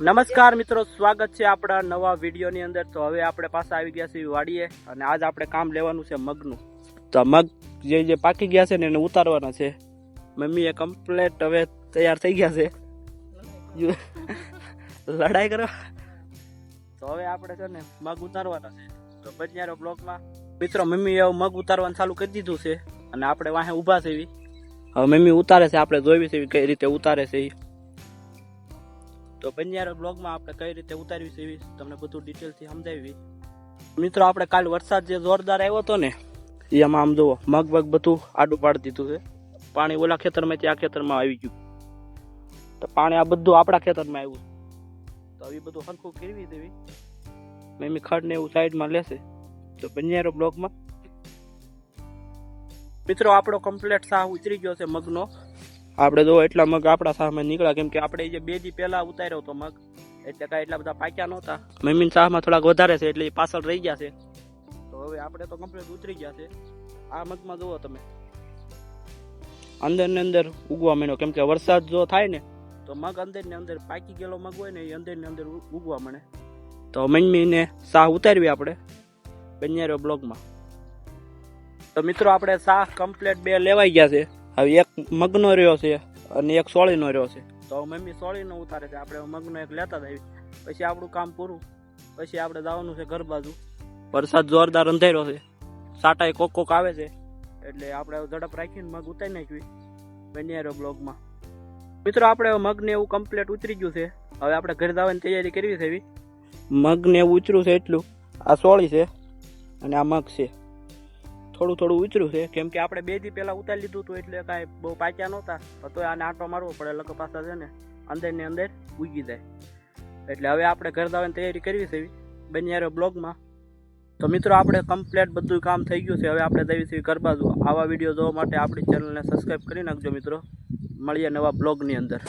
નમસ્કાર મિત્રો, સ્વાગત છે આપણા નવા વિડીયોની અંદર. તો હવે આપણે પાછા આવી ગયા છીએ વાડીએ અને આજ આપણે કામ લેવાનું છે મગનું. તો મગ જે જે પાકી ગયા છે ને એને ઉતારવાના છે. મમ્મીએ કમ્પ્લેટ હવે તૈયાર થઈ ગયા છે. લડાઈ કરો. તો હવે આપણે છે ને મગ ઉતારવાના છે. તો બજનારો બ્લોકમાં મિત્રો મમ્મી એવું મગ ઉતારવાનું ચાલુ કરી દીધું છે અને આપણે વાહે ઊભા છે એવી હવે મમ્મી ઉતારે છે, આપણે જોઈવી છે કઈ રીતે ઉતારે છે એ તો બન્યારો બ્લોગમાં આપણે કઈ રીતે ઉતારવી એવી તમને બધું ડિટેલથી સમજાવી. મિત્રો, આપણે કાલ વરસાદ જે જોરદાર આવ્યો હતો ને એ આમાં આમ જુઓ, મગ બગ બધું આડું પાડી દીધું છે. પાણી ઓલા ખેતરમાંથી આ ખેતરમાં આવી ગયું. તો પાણી આ બધું આપણા ખેતરમાં આવ્યું તો એ બધું હરખું ફેરવી દેવી. મેમી ખડ ને એવું સાઈડમાં લેશે. તો બન્યારો બ્લોગમાં. મિત્રો, આપણો કમ્પ્લેટ સાહ ઉતરી ગયો છે મગનો. આપણે જો એટલા મગ આપણા સામે નીકળ્યા, કેમ કે આપણે જે બે દી પહેલા ઉતાર્યો હતો મગ, એટલે કાંઈ એટલા બધા પાક્યા નહોતા. મમ્મી સાહમાં થોડાક વધારે છે, એટલે પાછળ રહી ગયા છે. તો હવે આપણે તો કમ્પ્લીટ ઉતરી ગયા છે. આ મગમાં જુઓ તમે. અંદર ને અંદર ઉગવા માંડ્યો. કેમ કે વરસાદ જો થાય ને, તો મગ અંદર ને અંદર પાકી ગયેલો મગ હોય ને, એ અંદર ને અંદર ઉગવા મળે તો મમ્મીને સાહ ઉતારવી આપણે બન્યારો બ્લોગમાં. તો મિત્રો, આપણે શાહ કમ્પ્લેટ બે લેવાઈ ગયા છે. હવે એક મગનો રહ્યો છે અને એક સોળીનો રહ્યો છે. તો મમ્મી સોળીનો ઉતારે છે. આપણે મગનો એક લેતા જ આવી પછી આપણું કામ પૂરું. પછી આપણે જવાનું છે ઘર બાજુ. વરસાદ જોરદાર અંધેરો છે. સાટા કોક કોક આવે છે. એટલે આપણે ઝડપ રાખીને મગ ઉતારી નાખવી બન્યારો બ્લોગમાં. મિત્રો, આપણે મગને એવું કમ્પ્લીટ ઉતરી ગયું છે. હવે આપણે ઘરે જવાની તૈયારી કરવી છે મગને એવું ઉતર્યું છે એટલું. આ સોળી છે અને આ મગ છે. થોડું થોડું ઉતર્યું છે. કેમ કે આપણે બે દી પહેલાં ઉતારી લીધું હતું એટલે કાંઈ બહુ પાક્યા નહોતા. તો આને આંટો મારવો પડે લગો પાછા છે ને અંદર અંદર ઉગી જાય. એટલે હવે આપણે ઘર દાવાની તૈયારી કરવી છે. બન્યારો બ્લોગમાં. તો મિત્રો, આપણે કમ્પ્લેટ બધું કામ થઈ ગયું છે. હવે આપણે જઈએ છે ઘર બાજુ. આવા વીડિયો જોવા માટે આપણી ચેનલને સબસ્ક્રાઈબ કરી નાખજો મિત્રો. મળીએ નવા બ્લોગની અંદર.